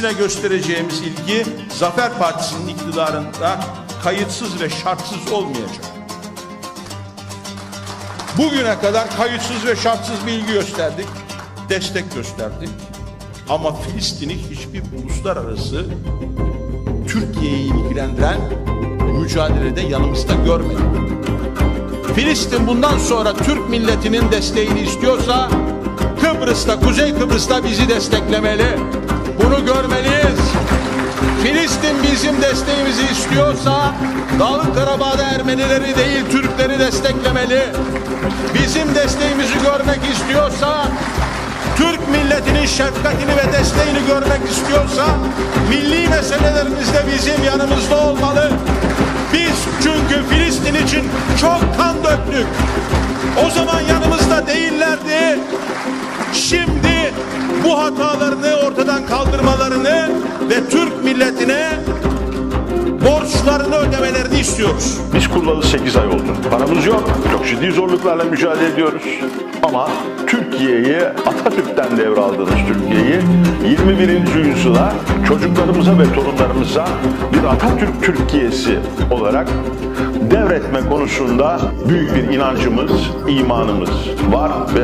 Filistin'e göstereceğimiz ilgi Zafer Partisi'nin iktidarında kayıtsız ve şartsız olmayacak. Bugüne kadar kayıtsız ve şartsız bir ilgi gösterdik, destek gösterdik. Ama Filistin'i hiçbir uluslararası Türkiye'yi ilgilendiren mücadelede yanımızda görmedik. Filistin bundan sonra Türk milletinin desteğini istiyorsa Kıbrıs'ta, Kuzey Kıbrıs'ta bizi desteklemeli. Görmeliyiz. Filistin bizim desteğimizi istiyorsa Dağlık Karabağ'da Ermenileri değil Türkleri desteklemeli. Bizim desteğimizi görmek istiyorsa Türk milletinin şefkatini ve desteğini görmek istiyorsa milli meselelerimizde bizim yanımızda olmalı. Biz çünkü Filistin için çok kan döktük. O zaman yanımızda değillerdi. Şimdi bu hatalarını ortadan ve Türk milletine borçlarını ödemelerini istiyoruz. Biz kurulalı 8 ay oldu. Paramız yok. Çok ciddi zorluklarla mücadele ediyoruz. Ama Türkiye'yi Atatürk'ten devraldığımız Türkiye'yi 21. yüzyıla çocuklarımıza ve torunlarımıza bir Atatürk Türkiye'si olarak devretme konusunda büyük bir inancımız, imanımız var ve